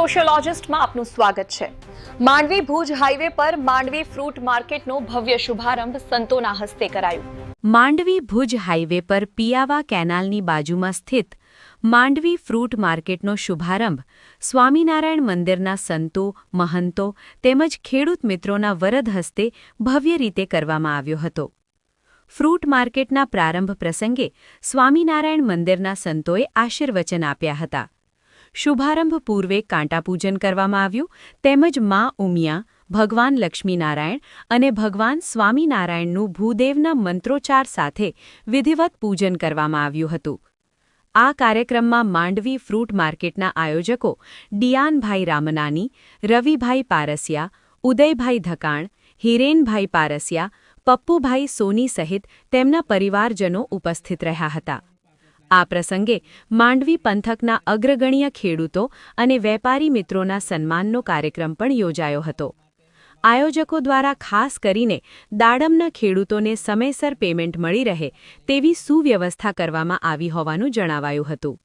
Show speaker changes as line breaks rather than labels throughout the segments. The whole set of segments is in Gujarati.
સોશિયોલોજિસ્ટમાં આપનું સ્વાગત છે. માંડવી ભુજ હાઈવે પર માંડવી ફ્રૂટ માર્કેટનો ભવ્ય શુભારંભ સંતોના હસ્તે કરાયો.
માંડવી ભુજ હાઈવે પર પિયાવા કેનાલની બાજુમાં સ્થિત માંડવી ફ્રૂટ માર્કેટનો શુભારંભ સ્વામિનારાયણ મંદિરના સંતો, મહંતો તેમજ ખેડૂત મિત્રોના વરદ હસ્તે ભવ્ય રીતે કરવામાં આવ્યો હતો. ફ્રૂટ માર્કેટના પ્રારંભ પ્રસંગે સ્વામિનારાયણ મંદિરના સંતોએ આશીર્વચન આપ્યા હતા. શુભારંભ પૂર્વે કાંટાપૂજન કરવામાં આવ્યું. તેમજ મા ઉમિયા, ભગવાન લક્ષ્મીનારાયણ અને ભગવાન સ્વામિનારાયણનું ભૂદેવના મંત્રોચ્ચાર સાથે વિધિવત પૂજન કરવામાં આવ્યું હતું. આ કાર્યક્રમમાં માંડવી ફ્રૂટ માર્કેટના આયોજકો ડિયાનભાઈ રામનાની, રવિભાઈ પારસિયા, ઉદયભાઈ ધકાણ, હિરેનભાઈ પારસિયા, પપ્પુભાઈ સોની સહિત તેમના પરિવારજનો ઉપસ્થિત રહ્યા હતા. આ પ્રસંગે માંડવી પંથકના અગ્રગણ્ય ખેડૂતો અને વેપારી મિત્રોના સન્માનનો કાર્યક્રમ પણ યોજાયો હતો. આયોજકો દ્વારા ખાસ કરીને દાડમના ખેડૂતોને સમયસર પેમેન્ટ મળી રહે તેવી સુવ્યવસ્થા કરવામાં આવી હોવાનું જણાવાયું હતું.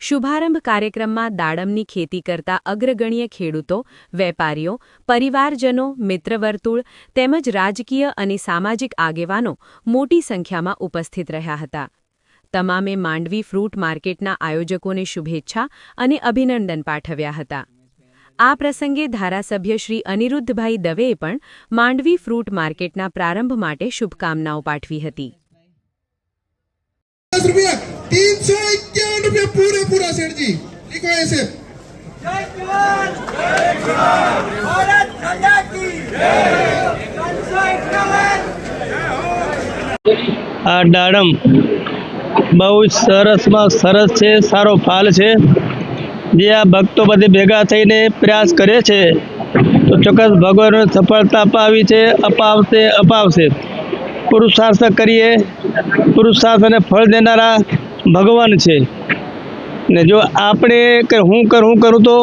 શુભારંભ કાર્યક્રમમાં દાડમની ખેતી કરતા અગ્રગણ્ય ખેડૂતો, વેપારીઓ, પરિવારજનો, મિત્રવર્તુળ તેમજ રાજકીય અને સામાજિક આગેવાનો મોટી સંખ્યામાં ઉપસ્થિત રહ્યા હતા. તમામે માંડવી ફ્રૂટ માર્કેટના આયોજકોને શુભેચ્છા અને અભિનંદન પાઠવ્યા હતા. આ પ્રસંગે ધારાસભ્ય શ્રી અનિરુદ્ધભાઈ દવેએ પણ માંડવી ફ્રૂટ માર્કેટના પ્રારંભ માટે શુભકામનાઓ પાઠવી હતી.
ડાડમ બહુ જ સરસમાં સરસ છે, સારો ફાલ છે. જે આ ભક્તો બધે ભેગા થઈને પ્રયાસ કરે છે, તો ચોક્કસ ભગવાનને સફળતા અપાવી છે, અપાવશે અપાવશે. પુરુષાર્થ કરીએ પુરુષાર્થને ફળ દેનારા ભગવાન છે. ને જો આપણે કે હું કર, હું કરું તો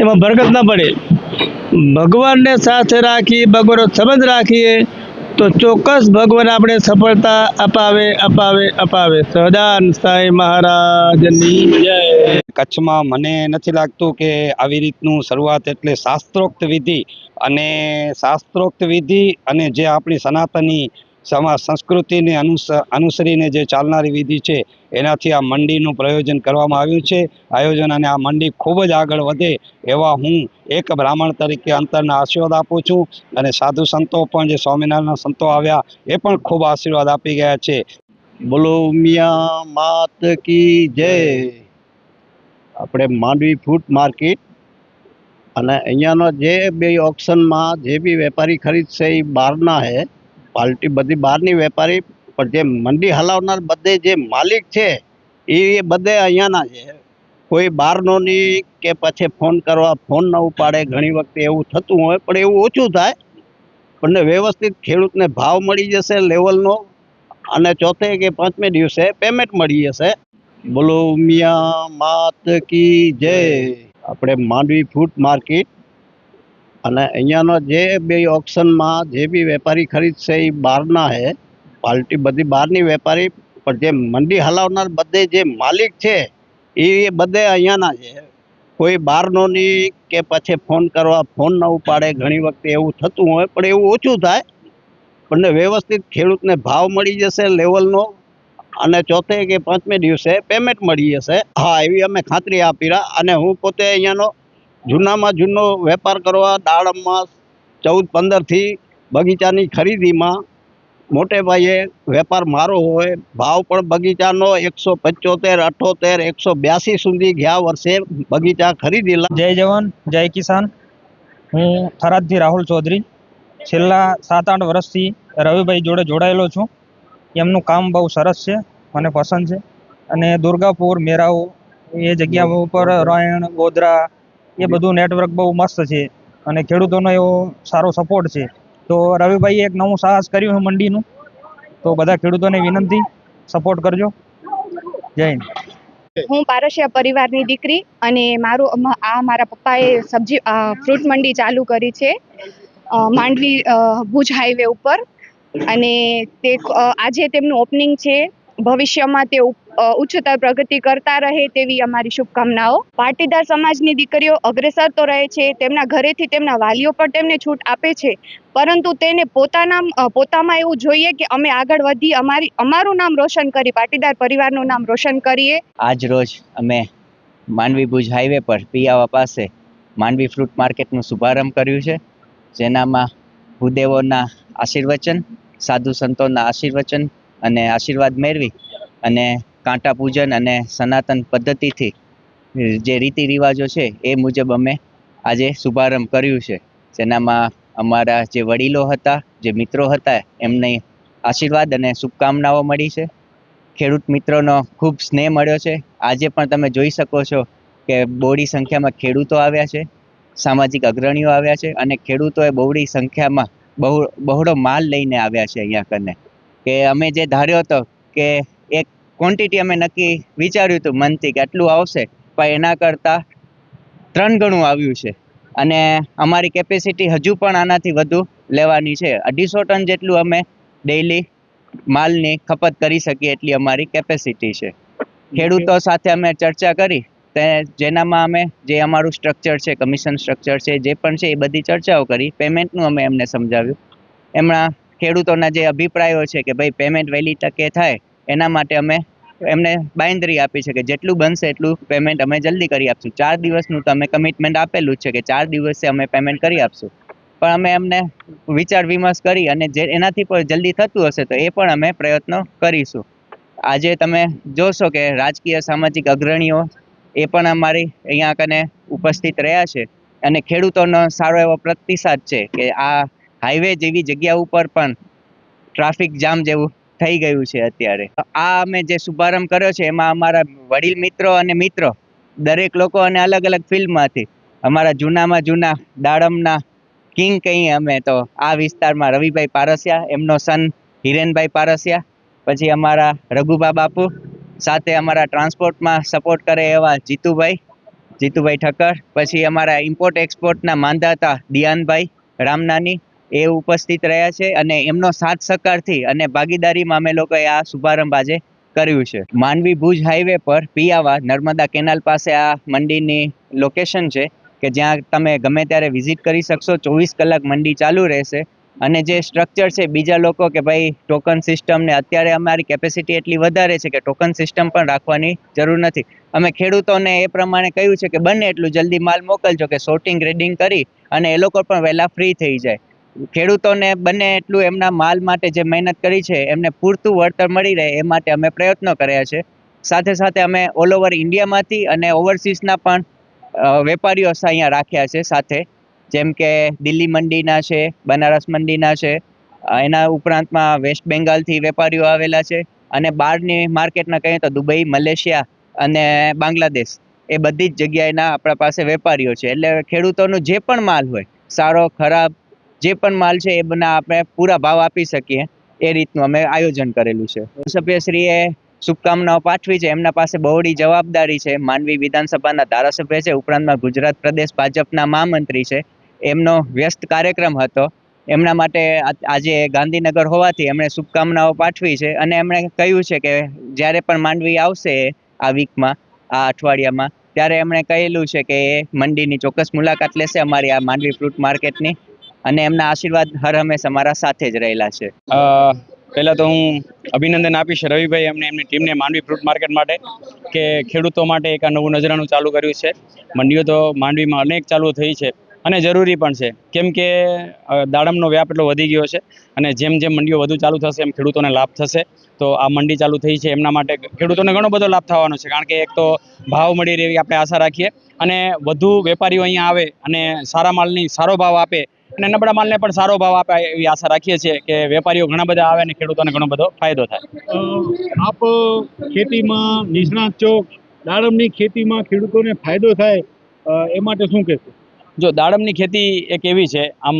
એમાં બરકત ના પડે. ભગવાનને સાથે રાખી, ભગવાનનો સંબંધ રાખીએ તો ચોક્કસ ભગવાન આપણે સફળતા અપાવે અપાવે અપાવે. સહદાન સાંઈ મહારાજની
કચ્છમાં મને નથી લાગતું કે આવી રીતનું શરૂઆત એટલે શાસ્ત્રોક્ત વિધિ અને શાસ્ત્રોક્ત વિધિ અને જે આપણી સનાતની સમાજ સંસ્કૃતિને અનુસરીને જે ચાલનારી વિધિ છે, એનાથી આ મંડીનું પ્રયોજન કરવામાં આવ્યું છે. આયોજન અને આ મંડી ખૂબ જ આગળ વધે એવા હું એક બ્રાહ્મણ તરીકે અંતરના આશીર્વાદ આપું છું અને સાધુ સંતો પણ જે સ્વામિનારાયણના સંતો આવ્યા, એ પણ ખૂબ આશીર્વાદ આપી ગયા છે.
બોલો, મિયા માત કી જય. આપણે માંડવી ફૂડ માર્કેટ અને અહીંયાનો જે બે ઓપ્શનમાં જે બી વેપારી ખરીદશે એ બહારના હે. પાર્ટી બધી બહારની વેપારી, પણ જે મંડી હલાવનાર બધે જે માલિક છે, એ બધે અહીંયાના છે. કોઈ બહારનો નહીં કે પછી ફોન કરવા, ફોન ન ઉપાડે, ઘણી વખતે એવું થતું હોય, પણ એવું ઓછું થાય. પણ વ્યવસ્થિત ખેડૂતને ભાવ મળી જશે લેવલનો, અને ચોથે કે પાંચમે દિવસે પેમેન્ટ મળી જશે. બોલો મિયા માત કી જય. આપણે માંડવી ફૂડ માર્કેટ અને અહીંયાનો જે બે ઓપ્શનમાં જે બી વેપારી ખરીદશે એ બહારના હે પાર્ટી બધી બહારની વેપારી, પણ જે મંડી હલાવનાર બધે જે માલિક છે, એ બધે અહીંયાના છે. કોઈ બહારનો નહીં કે પછી ફોન કરવા, ફોન ન ઉપાડે, ઘણી વખતે એવું થતું હોય, પણ એવું ઓછું થાય. પણ વ્યવસ્થિત ખેડૂતને ભાવ મળી જશે લેવલનો, અને ચોથે કે પાંચમે દિવસે પેમેન્ટ મળી જશે. હા, એવી અમે ખાતરી આપી રહ્યા, અને હું પોતે અહીંયાનો જૂનામાં જૂનો વેપાર કરવા દાડમમાં ચૌદ પંદરથી બગીચાની ખરીદીમાં મોટે ભાઈએ વેપાર મારો હોય ભાવ પણ બગીચાનો એકસો પંચોતેર અઠોતેર એકસો બ્યાસી સુધી ગયા વર્ષે બગીચા ખરીદેલા
જય જવાન જય કિસાન. હું થરાદથી રાહુલ ચૌધરી. છેલ્લા સાત આઠ વર્ષથી રવિભાઈ જોડે જોડાયેલો છું. એમનું કામ બહુ સરસ છે મને પસંદ છે. અને દુર્ગાપુર મેરાઉ એ જગ્યા ઉપર રાયણ ગોધરા એ બધું નેટવર્ક બહુ મસ્ત છે અને ખેડૂતોનો એવો સારો સપોર્ટ છે. તો રવિભાઈએ એક નવું સાહસ કર્યું છે મંડીનું. તો બધા ખેડૂતોને વિનંતી સપોર્ટ કરજો. જય હિન્દ.
હું પારસિયા પરિવારની દીકરી અને મારું આ મારા પપ્પાએ સબ્જી ફ્રૂટ મંડી ચાલુ કરી છે માંડવી ભુજ હાઈવે ઉપર. અને તે આજે તેમનું ઓપનિંગ છે. ભવિષ્યમાં તે ઉચ્ચતર પ્રગતિ કરતા રહે તેવી અમારી શુભકામનાઓ. પાટીદાર સમાજની દીકરીઓ અગ્રેસર તો રહે છે, તેમના ઘરેથી તેમના વાલીઓ પણ તેમને છૂટ આપે છે, પરંતુ તેને પોતાના પોતામાં એવું જોઈએ કે અમે આગળ વધી અમારી, અમારું નામ રોશન કરી, પાટીદાર પરિવારનું નામ રોશન કરીએ.
આજ રોજ અમે માંડવી ભુજ હાઈવે પર પિયાવા પાસે માંડવી ફ્રૂટ માર્કેટનું શુભારંભ કર્યું છે, જેનામાં ભૂદેવોના આશીર્વચન, સાધુ સંતોના આશીર્વચન અને આશીર્વાદ મેળવી અને કાંટા પૂજન અને સનાતન પદ્ધતિથી જે રીતિ રિવાજો છે એ મુજબ અમે આજે શુભારંભ કર્યું છે. જેનામાં અમારા જે વડીલો હતા, જે મિત્રો હતા, એમને આશીર્વાદ અને શુભકામનાઓ મળી છે. ખેડૂત મિત્રોનો ખૂબ સ્નેહ મળ્યો છે. આજે પણ તમે જોઈ શકો છો કે બહોળી સંખ્યામાં ખેડૂતો આવ્યા છે, સામાજિક અગ્રણીઓ આવ્યા છે અને ખેડૂતોએ બહોળી સંખ્યામાં બહુ, બહોળો માલ લઈને આવ્યા છે અહીંયા કને. કે અમે જે ધાર્યો હતો કે ક્વોન્ટિટી અમે નક્કી વિચાર્યું હતું મનથી કે આટલું આવશે પણ એના કરતાં ત્રણ ગણું આવ્યું છે. અને અમારી કેપેસિટી હજુ પણ આનાથી વધુ લેવાની છે. અઢીસો ટન જેટલું અમે ડેઈલી માલની ખપત કરી શકીએ એટલી અમારી કેપેસિટી છે. ખેડૂતો સાથે અમે ચર્ચા કરી તે જેનામાં અમે જે અમારું સ્ટ્રક્ચર છે કમિશન સ્ટ્રક્ચર છે જે પણ છે એ બધી ચર્ચાઓ કરી પેમેન્ટનું અમે એમને સમજાવ્યું. એમના ખેડૂતોના જે અભિપ્રાયો છે કે ભાઈ પેમેન્ટ વહેલી તકે થાય એના માટે અમે એમને બાંયધરી આપી છે કે જેટલું બનશે એટલું પેમેન્ટ અમે જલ્દી કરી આપશું. ચાર દિવસનું તમે કમિટમેન્ટ આપેલું છે કે ચાર દિવસે અમે પેમેન્ટ કરી આપશું. પણ અમે એમને વિચાર વિમર્શ કરી અને જે એનાથી પણ જલ્દી થતું હશે તો એ પણ અમે પ્રયત્નો કરીશું. આજે તમે જોશો કે રાજકીય સામાજિક અગ્રણીઓ એ પણ અમારી અહીંયા કને ઉપસ્થિત રહ્યા છે અને ખેડૂતોનો સારો એવો પ્રતિસાદ છે કે આ હાઈવે જેવી જગ્યા ઉપર પણ ટ્રાફિક જામ જેવું થઈ ગયું છે અત્યારે. આ અમે જે શુભારંભ કર્યો છે, એમાં અમારા વડીલ મિત્રો અને મિત્રો, દરેક લોકો અને અલગ અલગ ફિલ્ડમાંથી અમારા જૂનામાં જૂના દાડમના કિંગ કહીએ અમે તો આ વિસ્તારમાં રવિભાઈ પારસિયા, એમનો સન હિરેનભાઈ પારસિયા, પછી અમારા રઘુબા બાપુ, સાથે અમારા ટ્રાન્સપોર્ટમાં સપોર્ટ કરે એવા જીતુભાઈ જીતુભાઈ ઠક્કર, પછી અમારા ઇમ્પોર્ટ એક્સપોર્ટના માંધાતા દિયાનભાઈ રામનાની એ ઉપસ્થિત રહ્યા છે અને એમનો સાથ સહકારથી અને ભાગીદારીમાં અમે લોકોએ આ શુભારંભ આજે કર્યું છે. માંડવી ભુજ હાઈવે પર પિયાવા નર્મદા કેનાલ પાસે આ મંડીની લોકેશન છે કે જ્યાં તમે ગમે ત્યારે વિઝિટ કરી શકશો. ચોવીસ કલાક મંડી ચાલુ રહેશે અને જે સ્ટ્રક્ચર છે બીજા લોકો કે ભાઈ ટોકન સિસ્ટમ ને અત્યારે અમારી કેપેસિટી એટલી વધારે છે કે ટોકન સિસ્ટમ પણ રાખવાની જરૂર નથી. અમે ખેડૂતોને એ પ્રમાણે કહ્યું છે કે બને એટલું જલ્દી માલ મોકલજો કે સોર્ટિંગ ગ્રેડિંગ કરી અને એ લોકો પણ વહેલા ફ્રી થઈ જાય. ખેડૂતોને બને એટલું એમના માલ માટે જે મહેનત કરી છે, એમને પૂરતું વળતર મળી રહે એ માટે અમે પ્રયત્નો કર્યા છે. સાથે સાથે અમે ઓલ ઓવર ઇન્ડિયામાંથી અને ઓવરસીઝના પણ વેપારીઓ અહીંયા રાખ્યા છે સાથે. જેમ કે દિલ્હી મંડીના છે, બનારસ મંડીના છે એના ઉપરાંતમાં વેસ્ટ બેંગાલથી વેપારીઓ આવેલા છે અને બહારની માર્કેટના કહીએ તો દુબઈ, મલેશિયા અને બાંગ્લાદેશ એ બધી જ જગ્યાએના આપણા પાસે વેપારીઓ છે. એટલે ખેડૂતોનો જે પણ માલ હોય, સારો, ખરાબ જે પણ માલ છે એ બના આપણે પૂરા ભાવ આપી શકીએ. એ રીતનું અમે આયોજન કરેલું છે. સભ્યશ્રીએ શુભકામનાઓ પાઠવી છે. એમના પાસે બહોળી જવાબદારી છે. માંડવી વિધાનસભાના ધારાસભ્ય છે. ઉપરાંતમાં ગુજરાત પ્રદેશ ભાજપના મહામંત્રી છે. એમનો વ્યસ્ત કાર્યક્રમ હતો. એમના માટે આજે ગાંધીનગર હોવાથી એમણે શુભકામનાઓ પાઠવી છે અને એમણે કહ્યું છે કે જ્યારે પણ માંડવી આવશે આ વીકમાં, આ અઠવાડિયામાં, ત્યારે એમણે કહેલું છે કે એ મંડીની ચોક્કસ મુલાકાત લેશે. અમારી આ માંડવી ફ્રૂટ માર્કેટની અને એમના આશીર્વાદ હર હંમેશ અમારા સાથે જ રહેલા છે.
પહેલાં તો હું અભિનંદન આપીશ રવિભાઈ એમને એમની ટીમને માંડવી ફ્રૂટ માર્કેટ માટે કે ખેડૂતો માટે એક આ નવું નજરાનું ચાલુ કર્યું છે. મંડીઓ તો માંડવીમાં અનેક ચાલુ થઈ છે અને જરૂરી પણ છે. કેમ કે દાડમનો વ્યાપ એટલો વધી ગયો છે અને જેમ જેમ મંડીઓ વધુ ચાલુ થશે એમ ખેડૂતોને લાભ થશે. તો આ મંડી ચાલુ થઈ છે એમના માટે ખેડૂતોને ઘણો બધો લાભ થવાનો છે કારણ કે એક તો ભાવ મળી રહે આપણે આશા રાખીએ અને વધુ વેપારીઓ અહીંયા આવે અને સારા માલની સારો ભાવ આપે અને નબળા માલને પણ સારો ભાવ આપે એવી આશા રાખીએ છીએ કે વેપારીઓ ઘણા બધા આવે અને ખેડૂતોને ઘણો બધો ફાયદો થાય.
આપ ખેતીમાં નિષ્ણાત છો દાડમની ખેતીમાં ખેડૂતોને ફાયદો થાય એ માટે શું કહેશો?
જો દાડમની ખેતી એક એવી છે આમ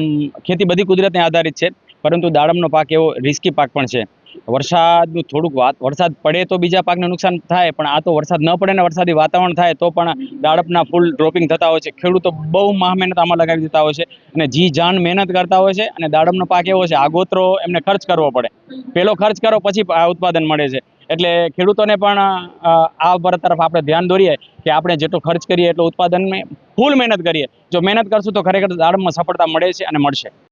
ખેતી બધી કુદરતને આધારિત છે પરંતુ દાડમનો પાક એવો રિસ્કી પાક પણ છે. વરસાદનું થોડુંક વરસાદ પડે તો બીજા પાકને નુકસાન થાય, પણ આ તો વરસાદ ન પડે ને વરસાદી વાતાવરણ થાય, તો પણ દાડપના ફૂલ ડ્રોપિંગ થતા હોય છે. ખેડૂતો બહુ મહા મહેનત આમાં લગાવી દેતા હોય છે અને જી જાન મહેનત કરતા હોય છે અને દાડમનો પાક એવો છે, આગોતરો એમને ખર્ચ કરવો પડે. પહેલો ખર્ચ કરો પછી ઉત્પાદન મળે છે. એટલે ખેડૂતોને પણ આ તરફ આપણે ધ્યાન દોરીએ કે આપણે જેટલો ખર્ચ કરીએ એટલું ઉત્પાદન ફૂલ મહેનત કરીએ. જો મહેનત કરશું તો ખરેખર દાડમમાં સફળતા મળે છે અને મળશે.